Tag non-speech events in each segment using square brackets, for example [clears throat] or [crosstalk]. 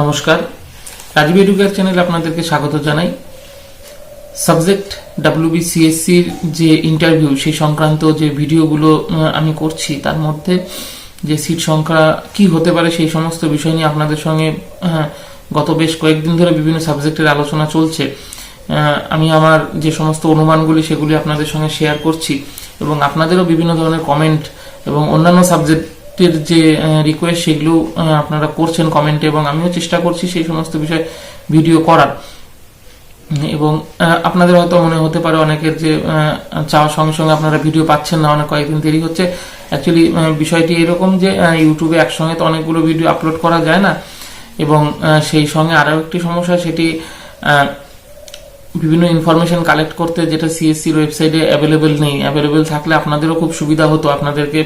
নমস্কার। রাজীব এডুকেয়ার চ্যানেলে আপনাদেরকে স্বাগত জানাই। সাবজেক্ট ডাব্লিউবিসিএসসির যে ইন্টারভিউ সেই সংক্রান্ত যে ভিডিওগুলো আমি করছি, তার মধ্যে যে সিট সংখ্যা কি হতে পারে, সেই সমস্ত বিষয় নিয়ে আপনাদের সঙ্গে গত বেশ কয়েকদিন ধরে বিভিন্ন সাবজেক্টের আলোচনা চলছে। আমি আমার যে সমস্ত অনুমানগুলি, সেগুলি আপনাদের সঙ্গে শেয়ার করছি এবং আপনাদেরও বিভিন্ন ধরনের কমেন্ট এবং অন্যান্য সাবজেক্টের যে রিকোয়েস্ট সেগুলো আপনারা করছেন কমেন্টে এবং আমিও চেষ্টা করছি সেই সমস্ত বিষয় ভিডিও করার। এবং আপনাদের হয়তো মনে হতে পারে অনেকের যে চাওয়ার সঙ্গে সঙ্গে আপনারা ভিডিও পাচ্ছেন না, অনেক কয়েকদিন দেরি হচ্ছে। অ্যাকচুয়ালি বিষয়টি এরকম যে ইউটিউবে একসঙ্গে তো অনেকগুলো ভিডিও আপলোড করা যায় না। এবং সেই সঙ্গে আরও একটি সমস্যা, সেটি বিভিন্ন ইনফরমেশন কালেক্ট করতে যেটা সিএসসির ওয়েবসাইটে অ্যাভেলেবেল নেই। অ্যাভেলেবেল থাকলে আপনাদেরও খুব সুবিধা হতো। আপনাদেরকে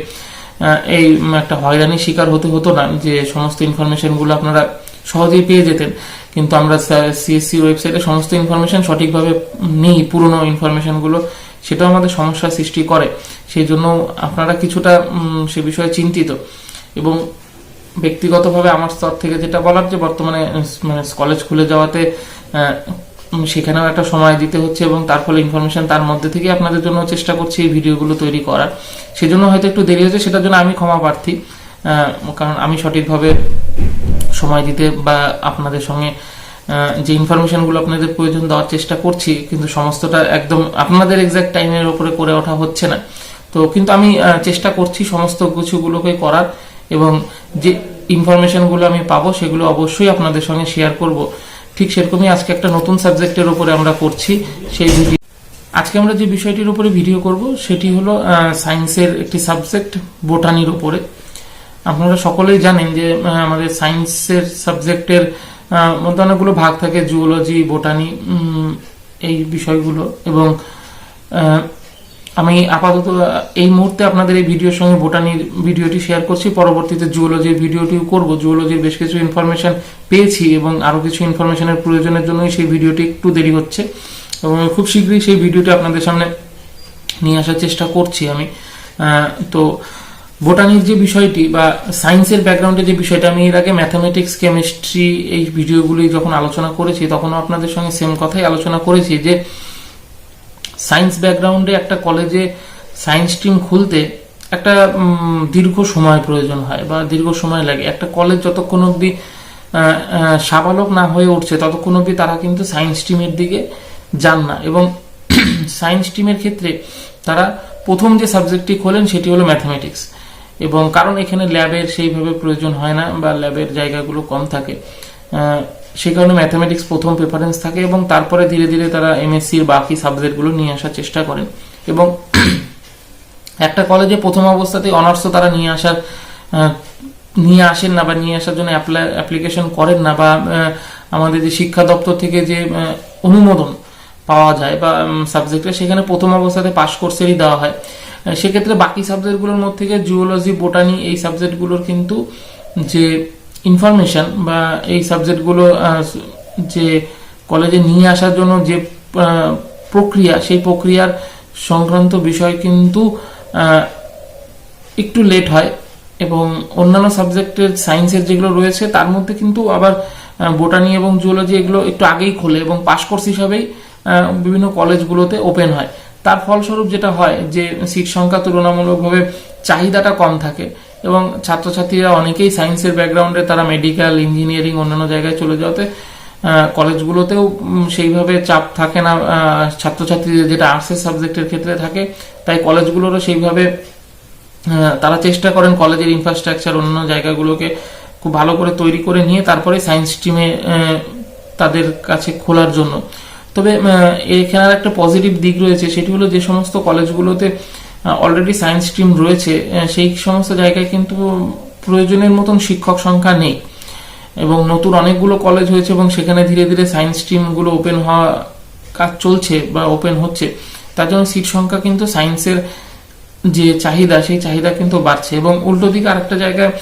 এই একটা হয়রানির শিকার হতে হতো না যে সমস্ত ইনফরমেশনগুলো আপনারা সহজেই পেয়ে যেতেন। কিন্তু আমরা সিএসসি ওয়েবসাইটে সমস্ত ইনফরমেশন সঠিকভাবে নেই, পুরনো ইনফরমেশনগুলো সেটাও আমাদের সমস্যার সৃষ্টি করে। সেই জন্য আপনারা কিছুটা সে বিষয়ে চিন্তিত। এবং ব্যক্তিগতভাবে আমার স্তর থেকে যেটা বলার যে বর্তমানে মানে কলেজ খুলে যাওয়াতে সেখানেও একটা সময় দিতে হচ্ছে এবং তার ফলে ইনফরমেশন তার মধ্যে থেকে আপনাদের জন্য চেষ্টা করছি এই ভিডিওগুলো তৈরি করার। সেজন্য হয়তো একটু দেরি হচ্ছে সেটার জন্য আমি ক্ষমা প্রার্থী। কারণ আমি সঠিকভাবে সময় দিতে বা আপনাদের সঙ্গে যে ইনফরমেশনগুলো আপনাদের প্রয়োজন দেওয়ার চেষ্টা করছি, কিন্তু সমস্তটা একদম আপনাদের এক্সাক্ট টাইমের ওপরে করে ওঠা হচ্ছে না। তো কিন্তু আমি চেষ্টা করছি সমস্ত কিছুগুলোকে করার এবং যে ইনফরমেশনগুলো আমি পাবো সেগুলো অবশ্যই আপনাদের সঙ্গে শেয়ার করব। ঠিক সেরকমই আজকে একটা নতুন সাবজেক্টের উপরে আমরা করছি সেই ভিডিও আজকে আমরা যে বিষয়টির উপরে ভিডিও করব, সেটি হলো সায়েন্সের একটি সাবজেক্ট, বোটানির উপরে। আপনারা সকলেই জানেন যে আমাদের সায়েন্সের সাবজেক্টের মধ্যে অনেকগুলো ভাগ থাকে, জুওলজি, বোটানি এই বিষয়গুলো এবং আমি আপাতত এই মুহূর্তে আপনাদের এই ভিডিওর সঙ্গে বোটানির ভিডিওটি শেয়ার করছি। পরবর্তীতে জুওলজির ভিডিওটিও করব। জুওলজির বেশ কিছু ইনফরমেশন পেয়েছি এবং আরও কিছু ইনফরমেশনের প্রয়োজনের জন্যই সেই ভিডিওটি একটু দেরি হচ্ছে। এবং খুব শীঘ্রই সেই ভিডিওটি আপনাদের সামনে নিয়ে আসার চেষ্টা করছি আমি। তো বোটানির যে বিষয়টি বা সায়েন্সের ব্যাকগ্রাউন্ডে যে বিষয়টা, আমি এর আগে ম্যাথামেটিক্স কেমিস্ট্রি এই ভিডিওগুলি যখন আলোচনা করেছি, তখনও আপনাদের সঙ্গে সেম কথাই আলোচনা করেছি যে সায়েন্স ব্যাকগ্রাউন্ডে একটা কলেজে সায়েন্স স্ট্রিম খুলতে একটা দীর্ঘ সময় প্রয়োজন হয় বা দীর্ঘ সময় লাগে। একটা কলেজ যতক্ষণ অবধি সাবালক না হয়ে উঠছে, ততক্ষণ অবধি তারা কিন্তু সায়েন্স স্ট্রিমের দিকে যান না। এবং [clears throat] সায়েন্স স্ট্রিমের ক্ষেত্রে তারা প্রথম যে সাবজেক্টটি খোলেন সেটি হলো ম্যাথামেটিক্স। এবং কারণ এখানে ল্যাবের সেইভাবে প্রয়োজন হয় না বা ল্যাবের জায়গাগুলো কম থাকে। সেই কারণে ম্যাথামেটিক্স প্রথম প্রেফারেন্স থাকে এবং তারপরে ধীরে ধীরে তারা এমএসসির বাকি সাবজেক্টগুলো নিয়ে আসার চেষ্টা করেন এবং [clears throat] একটা কলেজে প্রথম অবস্থাতেই অনার্সও তারা নিয়ে আসার নিয়ে আসেন না বা নিয়ে আসার জন্য অ্যাপ্লিকেশন করেন না বা আমাদের যে শিক্ষা দপ্তর থেকে যে অনুমোদন পাওয়া যায় বা সাবজেক্টে সেখানে প্রথম অবস্থাতে পাস কোর্সেরই দেওয়া হয়। সেক্ষেত্রে বাকি সাবজেক্টগুলোর মধ্যে থেকে জুওলজি বোটানি এই সাবজেক্টগুলোর কিন্তু যে ইনফরমেশন বা এই সাবজেক্টগুলো যে কলেজে নিয়ে আসার জন্য যে প্রক্রিয়া, সেই প্রক্রিয়ার সংক্রান্ত বিষয় কিন্তু একটু লেট হয় এবং অন্যান্য সাবজেক্টের সায়েন্সের যেগুলো রয়েছে, তার মধ্যে কিন্তু আবার বোটানি এবং জুওলজি এগুলো একটু আগেই খোলে এবং পাস কোর্স হিসাবেই বিভিন্ন কলেজগুলোতে ওপেন হয়। তার ফলস্বরূপ যেটা হয় যে সিট সংখ্যা তুলনামূলকভাবে চাহিদাটা কম থাকে। এবং ছাত্রছাত্রীরা অনেকেই সায়েন্সের ব্যাকগ্রাউন্ডে তারা মেডিকেল ইঞ্জিনিয়ারিং অন্যান্য জায়গায় চলে যাওয়াতে কলেজগুলোতেও সেইভাবে চাপ থাকে না ছাত্রছাত্রীদের যেটা আর্টসের সাবজেক্টের ক্ষেত্রে থাকে, তাই কলেজগুলোরও সেইভাবে তারা চেষ্টা করেন কলেজের ইনফ্রাস্ট্রাকচার অন্যান্য জায়গাগুলোকে খুব ভালো করে তৈরি করে নিয়ে তারপরে সায়েন্স স্ট্রিমে তাদের কাছে খোলার জন্য। তবে এখানে একটা পজিটিভ দিক রয়েছে, সেটি হলো যে সমস্ত কলেজগুলোতে অলরেডি সায়েন্স স্ট্রিম রয়েছে সেই সমস্ত জায়গায় কিন্তু প্রয়োজনের মতন শিক্ষক সংখ্যা নেই। এবং নতুন অনেকগুলো কলেজ হয়েছে এবং সেখানে ধীরে ধীরে সায়েন্স স্ট্রিমগুলো ওপেন হওয়া কাজ চলছে বা ওপেন হচ্ছে। তার জন্য সিট সংখ্যা কিন্তু সায়েন্সের যে চাহিদা, সেই চাহিদা কিন্তু বাড়ছে। এবং উল্টো দিকে আরেকটা জায়গায়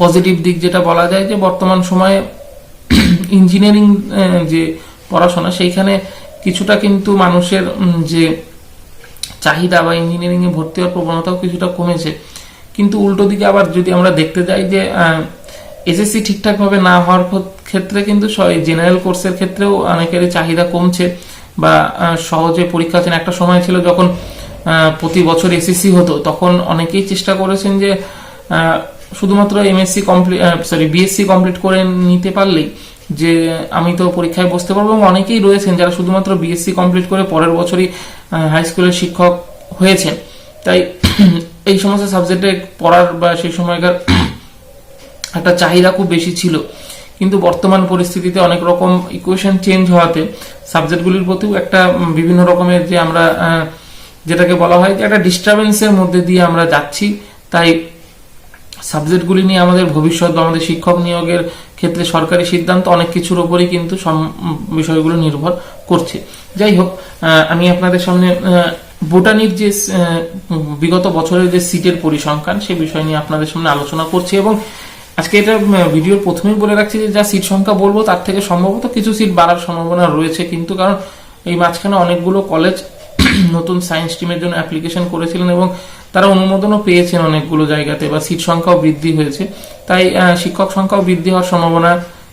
পজিটিভ দিক যেটা বলা যায় যে বর্তমান সময়ে [clears throat] ইঞ্জিনিয়ারিং যে পড়াশোনা, সেইখানে কিছুটা কিন্তু মানুষের যে চাহিদা বা ইঞ্জিনিয়ারিং এ ভর্তি হওয়ার প্রবণতাও কিছুটা কমেছে কিন্তু উল্টো দিকে আবার যদি আমরা দেখতে যাই যে এসএসসি ঠিকঠাকভাবে না হওয়ার ক্ষেত্রে কিন্তু জেনারেল কোর্সের ক্ষেত্রেও অনেকেরই চাহিদা কমছে বা সহজে পরীক্ষা হচ্ছে না। একটা সময় ছিল যখন প্রতি বছর এসএসসি হতো, তখন অনেকেই চেষ্টা করেছেন যে শুধুমাত্র MSc complete sorry BSc complete করে নিতে পারলেই যে আমি তো পরীক্ষায় বসতে পারব এবং অনেকেই রয়েছেন যারা শুধুমাত্র বিএসসি কমপ্লিট করে পরের বছরই হাই স্কুলের শিক্ষক হয়েছেন। তাই [clears throat] এই সমস্ত সাবজেক্টে পড়ার বা সেই সময়কার [clears throat] একটা চাহিদা খুব বেশি ছিল। কিন্তু বর্তমান পরিস্থিতিতে অনেক রকম ইকুয়েশন চেঞ্জ হওয়াতে সাবজেক্টগুলির প্রতিও একটা বিভিন্ন রকমের যে আমরা যেটাকে বলা হয় যে একটা ডিস্টারবেন্সের মধ্যে দিয়ে আমরা যাচ্ছি। তাই সাবজেক্টগুলি নিয়ে আমাদের ভবিষ্যৎ বা আমাদের শিক্ষক নিয়োগের ক্ষেত্রে সরকারি সিদ্ধান্ত অনেক কিছুর উপরেই কিন্তু বিষয়গুলো নির্ভর করছে। যাই হোক আমি আপনাদের সামনে বোটানির যে বিগত বছরের যে সিটের পরিসংখ্যান, সে বিষয় নিয়ে আপনাদের সামনে আলোচনা করছি এবং আজকে এটা ভিডিওর প্রথমেই বলে রাখছি যে যা সিট সংখ্যা বলব, তার থেকে সম্ভবত কিছু সিট বাড়ার সম্ভাবনা রয়েছে। কিন্তু কারণ এই মাঝখানে অনেকগুলো কলেজ [clears throat] নতুন সায়েন্স টিমের জন্য অ্যাপ্লিকেশন করেছিলেন এবং তারা অনুমোদনও পেয়েছেন অনেকগুলো জায়গাতে বা সিট সংখ্যাও বৃদ্ধি হয়েছে। তাই শিক্ষক সংখ্যাও বৃদ্ধি হওয়ার সম্ভাবনা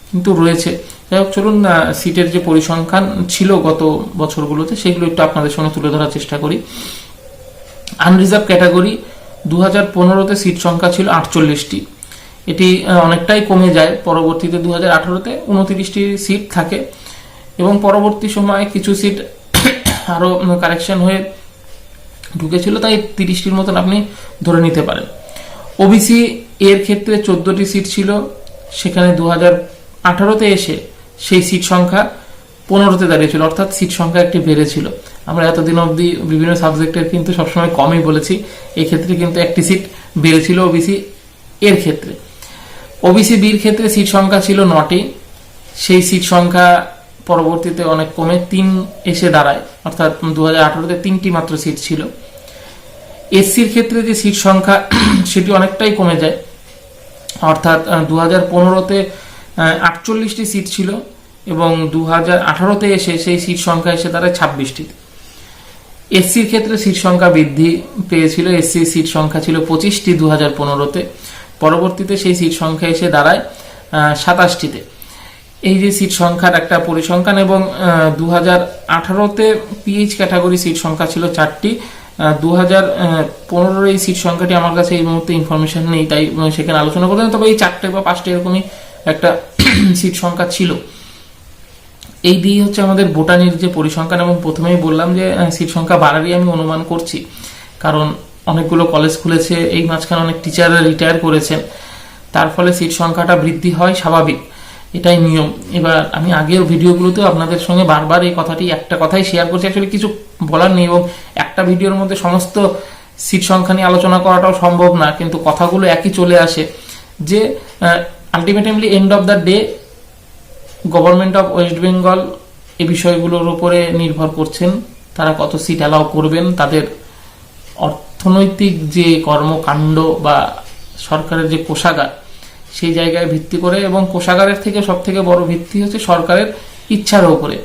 কিন্তু রয়েছে। যাই হোক, চলুন সিটের যে পরিসংখ্যান ছিল গত বছরগুলোতে, সেগুলো একটু আপনাদের সঙ্গে তুলে ধরার চেষ্টা করি। আনরিজার্ভ ক্যাটাগরি দু হাজার পনেরোতে সিট সংখ্যা ছিল আটচল্লিশটি। এটি অনেকটাই কমে যায়। পরবর্তীতে দু হাজার আঠারোতে উনত্রিশটি সিট থাকে এবং পরবর্তী সময়ে কিছু সিট আরও কারেকশন হয়ে ঢুকেছিল, তাই তিরিশটির মতন আপনি ধরে নিতে পারেন। ওবিসি এর ক্ষেত্রে চোদ্দটি সিট ছিল, সেখানে দু হাজার আঠারোতে এসে সেই সিট সংখ্যা পনেরোতে দাঁড়িয়েছিল, অর্থাৎ সিট সংখ্যা একটি বেড়েছিল। আমরা এতদিন অবধি বিভিন্ন সাবজেক্টের কিন্তু সবসময় কমই বলেছি, এক্ষেত্রে কিন্তু একটি সিট বেড়েছিল ওবিসি এর ক্ষেত্রে। ওবিসি বির ক্ষেত্রে সিট সংখ্যা ছিল নটি, সেই সিট সংখ্যা পরবর্তীতে অনেক কমে তিন এসে দাঁড়ায়। অর্থাৎ দু হাজার আঠারোতে তিনটি মাত্র সিট ছিল। এসসির ক্ষেত্রে যে সিট সংখ্যা, [clears throat] সেটি অনেকটাই কমে যায়। অর্থাৎ দু হাজার পনেরোতে আটচল্লিশটি সিট ছিল এবং দু হাজার আঠারোতে এসে সেই সিট সংখ্যা এসে দাঁড়ায় ছাব্বিশটিতে এসসির ক্ষেত্রে সিট সংখ্যা বৃদ্ধি পেয়েছিল। এসসি সিট সংখ্যা ছিল পঁচিশটি দু হাজার পনেরোতে। পরবর্তীতে সেই সিট সংখ্যা এসে দাঁড়ায় সাতাশটিতে। এই যে সিট সংখ্যার একটা পরিসংখ্যান এবং দু হাজার আঠারোতে পিএইচ ক্যাটাগরি সিট সংখ্যা ছিল চারটি। দু হাজার পনেরোর এই সিট সংখ্যাটি আমার কাছে এই মুহূর্তে ইনফরমেশন নেই, তাই সেখানে আলোচনা করতে তবে এই চারটে বা পাঁচটা এরকমই একটা [clears throat] সিট সংখ্যা ছিল। এই দিয়ে হচ্ছে আমাদের বোটানির যে পরিসংখ্যান এবং প্রথমেই বললাম যে সিট সংখ্যা বাড়ারই আমি অনুমান করছি। কারণ অনেকগুলো কলেজ খুলেছে, এই মাঝখানে অনেক টিচাররা রিটায়ার করেছেন। তার ফলে সিট সংখ্যাটা বৃদ্ধি হয় স্বাভাবিক। এটাই নিয়ম। এবার আমি আগের ভিডিওগুলোতেও আপনাদের সঙ্গে বারবার এই কথাটি, একটা কথাই শেয়ার করছি। অ্যাকচুয়ালি কিছু বলার নেই এবং একটা ভিডিওর মধ্যে সমস্ত সিট সংখ্যা নিয়ে আলোচনা করাটাও সম্ভব না, কিন্তু কথাগুলো একই চলে আসে যে ultimately end of the day government of West Bengal এই বিষয়গুলোর উপরে নির্ভর করছেন। তারা কত সিট অ্যালাউ করবেন? তাদের অর্থনৈতিক যে কর্মকাণ্ড বা সরকারের যে কোষাগার সেই জায়গায় ভিত্তি করে এবং কোষাগারের থেকে সব থেকে বড় ভিত্তি হচ্ছে সরকারের ইচ্ছার উপরে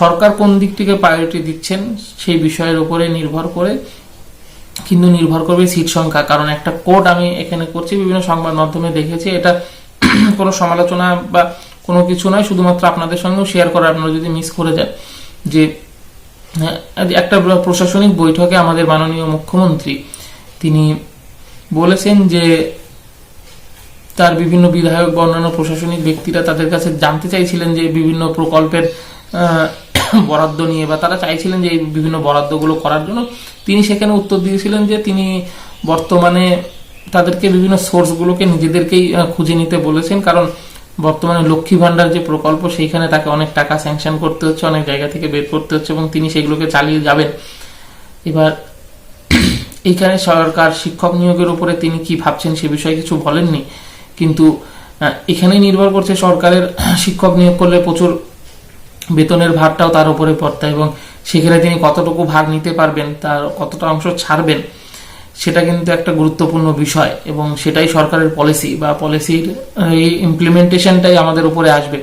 সরকার কোন দিকটিকে প্রায়োরিটি দিচ্ছেন সেই বিষয়ের উপরে নির্ভর করে, কিন্তু নির্ভর করবে সিট সংখ্যা। কারণ একটা কোড আমি এখানে করছি, বিভিন্ন সংবাদ মাধ্যমে দেখেছি, এটা [clears throat] কোনো সমালোচনা বা কোনো কিছু নয়, শুধুমাত্র আপনাদের সঙ্গেও শেয়ার করা, আপনারা যদি মিস করে যান। যে একটা প্রশাসনিক বৈঠকে আমাদের মাননীয় মুখ্যমন্ত্রী, তিনি বলেছেন যে তার বিভিন্ন বিধায়ক বা অন্যান্য প্রশাসনিক ব্যক্তিরা তাদের কাছে জানতে চাইছিলেন যে বিভিন্ন প্রকল্পের বরাদ্দ নিয়ে বা তারা চাইছিলেন যে এই বিভিন্ন বরাদ্দগুলো করার জন্য। তিনি সেখানে উত্তর দিয়েছিলেন যে তিনি বর্তমানে তাদেরকে বিভিন্ন সোর্সগুলোকে নিজেদেরকেই খুঁজে নিতে বলেছেন। কারণ বর্তমানে লক্ষ্মী ভান্ডার যে প্রকল্প, সেইখানে তাকে অনেক টাকা স্যাংশন করতে হচ্ছে, অনেক জায়গা থেকে বের করতে হচ্ছে এবং তিনি সেগুলোকে চালিয়ে যাবেন। এবার [clears throat] এইখানে সরকার শিক্ষক নিয়োগের উপরে তিনি কি ভাবছেন সে বিষয়ে কিছু বলেননি। কিন্তু এখানেই নির্ভর করছে সরকারের [clears throat] শিক্ষক নিয়োগ করলে প্রচুর বেতনের ভারটাও তার উপরে পড়তা এবং সেখানে তিনি কতটুকু ভাগ নিতে পারবেন, তার কতটা অংশ ছাড়বেন, সেটা কিন্তু একটা গুরুত্বপূর্ণ বিষয় এবং সেটাই সরকারের পলিসি বা পলিসির এই ইমপ্লিমেন্টেশনটাই আমাদের উপরে আসবে।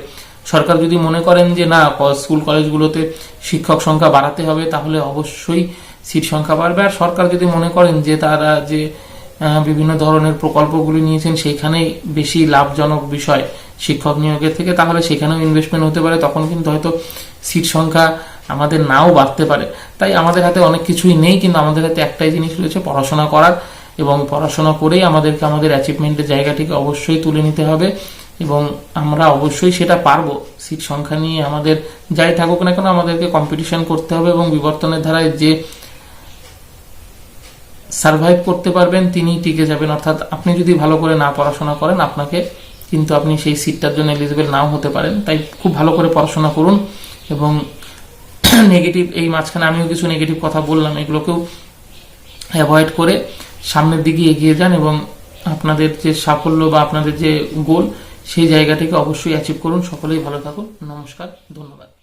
সরকার যদি মনে করেন যে না স্কুল কলেজগুলোতে শিক্ষক সংখ্যা বাড়াতে হবে, তাহলে অবশ্যই সিট সংখ্যা বাড়বে। আর সরকার যদি মনে করেন যে তারা যে বিভিন্ন ধরনের প্রকল্পগুলি নিয়েছেন, সেইখানেই বেশি লাভজনক বিষয় শিক্ষক নিয়োগের থেকে। তাহলে সেখানেও ইনভেস্টমেন্ট হতে পারে, তখন কিন্তু হয়তো সিট সংখ্যা আমাদের নাও বাড়তে পারে। তাই আমাদের হাতে অনেক কিছুই নেই, কিন্তু আমাদের হাতে একটাই জিনিস রয়েছে, পড়াশোনা করার। এবং পড়াশোনা করেই আমাদেরকে আমাদের অ্যাচিভমেন্টের জায়গাটিকে অবশ্যই তুলে নিতে হবে। এবং আমরা অবশ্যই সেটা পারব। সিট সংখ্যা নিয়ে আমাদের যাই থাকুক না কেন, আমাদেরকে কম্পিটিশন করতে হবে এবং বিবর্তনের ধারায় যে সার্ভাইভ করতে পারবেন, তিনি টিকে যাবেন। অর্থাৎ আপনি যদি ভালো করে না পড়াশোনা করেন, আপনাকে কিন্তু আপনি সেই সিটটার জন্য এলিজিবল নাও হতে পারেন। তাই খুব ভালো করে পড়াশোনা করুন এবং [clears throat] নেগেটিভ এই মাঝখানে আমিও কিছু নেগেটিভ কথা বললাম, এগুলোকেও অ্যাভয়েড করে সামনের দিকে এগিয়ে যান এবং আপনাদের যে সাফল্য বা আপনাদের যে গোল সেই জায়গাটিকে অবশ্যই অ্যাচিভ করুন। সকলেই ভালো থাকুন। নমস্কার, ধন্যবাদ।